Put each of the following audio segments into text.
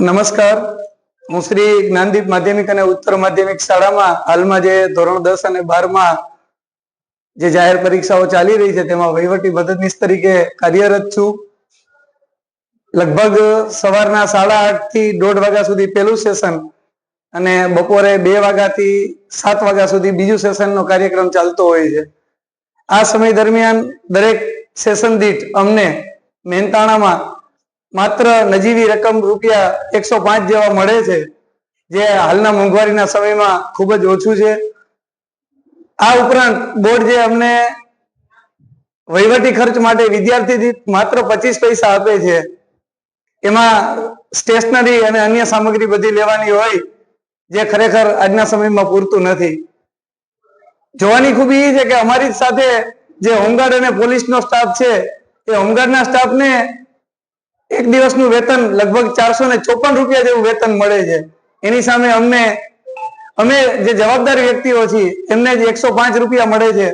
નમસ્કાર. હું શ્રી જ્ઞાનદીપ માધ્યમિક અને ઉત્તર માધ્યમિક શાળામાં હાલમાં જે ધોરણ દસ અને બારમાં જે જાહેર પરીક્ષાઓ ચાલી રહી છે, તેમાં વહીવટી મદદનીશ તરીકે કાર્યરત છું. લગભગ સવારના સાડા આઠથી દોઢ વાગ્યા સુધી પહેલું સેશન અને બપોરે બે વાગ્યાથી સાત વાગ્યા સુધી બીજું સેશનનો કાર્યક્રમ ચાલતો હોય છે. આ સમય દરમિયાન દરેક સેશન દીઠ અમને મહેનતાણામાં માત્ર નજીવી રકમ રૂપિયા એકસો પાંચ જેવા મળે છે, જે હાલના મોંઘવારીના સમયમાં ખૂબ જ ઓછું છે. આ ઉપરાંત બોર્ડ જે અમને વહીવટી ખર્ચ માટે વિદ્યાર્થી દીઠ માત્ર પચીસ પૈસા આપે છે, એમાં સ્ટેશનરી અને અન્ય સામગ્રી બધી લેવાની હોય, જે ખરેખર આજના સમયમાં પૂરતું નથી. જોવાની ખૂબી એ છે કે અમારી સાથે જે હોમગાર્ડ અને પોલીસનો સ્ટાફ છે, એ હોમગાર્ડના સ્ટાફને એક દિવસનું વેતન લગભગ ચારસો ને ચોપન રૂપિયા જેવું વેતન મળે છે. એની સામે અમને, અમે જે જવાબદાર વ્યક્તિઓ છીએ, એમને જ એકસો પાંચ રૂપિયા મળે છે.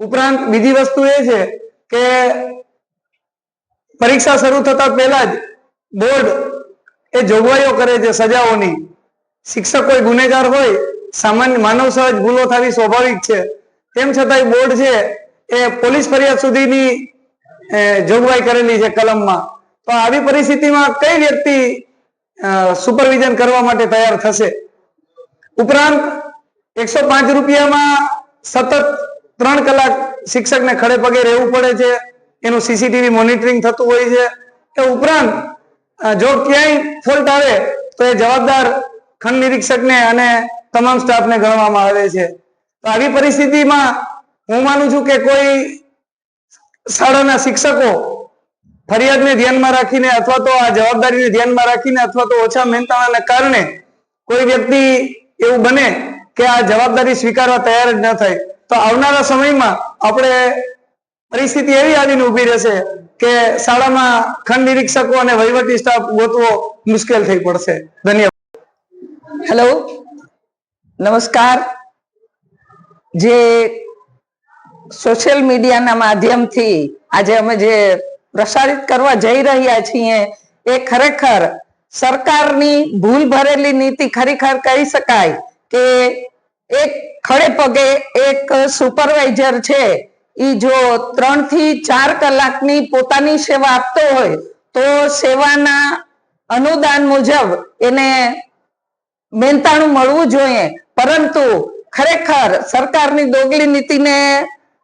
ઉપરાંત બીજી વસ્તુ એ છે કે પરીક્ષા શરૂ થતા પહેલા જ બોર્ડ એ જોગવાઈઓ કરે છે સજાઓની. શિક્ષક કોઈ ગુનેગાર હોય, સામાન્ય માનવ સહજ ભૂલો થવી સ્વાભાવિક છે. તેમ છતાંય બોર્ડ છે એ પોલીસ ફરિયાદ સુધીની જોગવાઈ કરેલી છે કલમમાં. તો આવી પરિસ્થિતિમાં કઈ વ્યક્તિ સુપરવિઝન કરવા માટે તૈયાર થશે? ઉપરાંત એકસો પાંચ રૂપિયામાં સતત ત્રણ કલાક શિક્ષકને ખડે પગે રહેવું પડે છે, એનું સીસીટીવી મોનિટરિંગ થતું હોય છે. એ ઉપરાંત જો ક્યાંય ફોલ્ટ આવે, તો એ જવાબદાર ખંડ નિરીક્ષકને અને તમામ સ્ટાફને ગણવામાં આવે છે. તો આવી પરિસ્થિતિમાં હું માનું છું કે કોઈ શાળાના શિક્ષકો ફરિયાદને ધ્યાનમાં રાખીને અથવા તો આ જવાબદારીને ધ્યાનમાં રાખીને અથવા તો ઓછા મહેનતાણાને કારણે કોઈ વ્યક્તિ એવું બને કે આ જવાબદારી સ્વીકારવા તૈયાર જ ન થાય. તો આવનારા સમયમાં આપણે પરિસ્થિતિ એવી આવીને ઊભી રહેશે કે શાળામાં ખંડ નિરીક્ષકો અને વહીવટી સ્ટાફ ગોતવો મુશ્કેલ થઈ પડશે. ધન્યવાદ. હેલો નમસ્કાર. જે સોશિયલ મીડિયાના માધ્યમથી આજે અમે જે પ્રસારિત કરવા જઈ રહ્યા છીએ, એ ખરેખર સરકારની ભૂલ ભરેલી નીતિ ખરેખર કહી શકાય કે એક ખડે પગે એક સુપરવાઇઝર છે એ જો ત્રણથી ચાર કલાકની પોતાની સેવા આપતો હોય, તો સેવાના અનુદાન મુજબ એને મહેનતાણું મળવું જોઈએ. પરંતુ ખરેખર સરકારની દોગલી નીતિને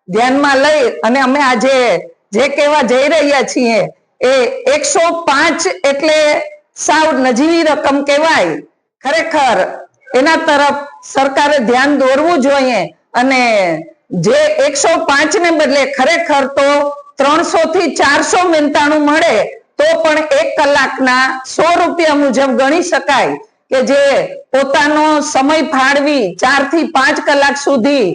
ધ્યાનમાં લઈ અને અમે આજે જે કહેવા જઈ રહ્યા છીએ એ એકસો પાંચ એટલે સાવ નજીવી રકમ કહેવાય. ખરેખર એના તરફ સરકારે ધ્યાન દોરવું જોઈએ અને જે એકસો પાંચ ને બદલે ખરેખર તો ત્રણસો થી ચારસો મિનતાણું મળે, તો પણ એક કલાકના સો રૂપિયા મુજબ ગણી શકાય કે જે પોતાનો સમય ફાળવી ચારથી પાંચ કલાક સુધી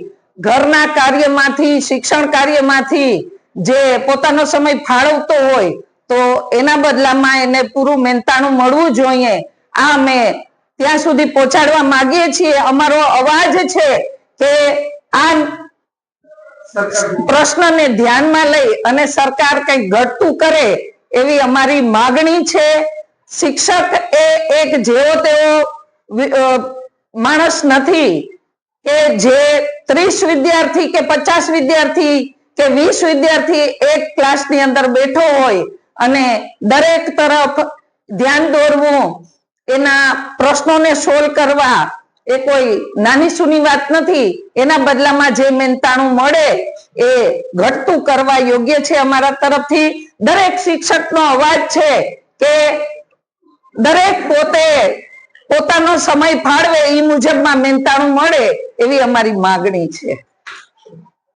ઘરના કાર્યમાંથી, શિક્ષણ કાર્યમાંથી જે પોતાનો સમય ફાળવતો હોય, તો એના બદલામાં એને પૂરું મહેનતાણું મળવું જોઈએ. આ અમે ત્યાં સુધી પહોંચાડવા માંગીએ છીએ. અમારો અવાજ છે કે આ પ્રશ્નને ધ્યાનમાં લઈ અને સરકાર કંઈક ઘટતું કરે એવી અમારી માગણી છે. શિક્ષક એ એક જેવો તેવો માણસ નથી કે જે ત્રીસ વિદ્યાર્થી કે પચાસ વિદ્યાર્થી કે વીસ વિદ્યાર્થી એક ક્લાસની અંદર બેઠો હોય અને દરેક તરફ ધ્યાન દોરવું, એના પ્રશ્નોને સોલ્વ કરવા, એ કોઈ નાની સૂની વાત નથી. એના બદલામાં જે મહેનતાણું મળે, એ ઘટતું કરવા યોગ્ય છે અમારા તરફથી. દરેક શિક્ષકનો અવાજ છે કે દરેક પોતે પોતાનો સમય ફાળવે, એ મુજબમાં મહેનતાણું મળે એવી અમારી માગણી છે.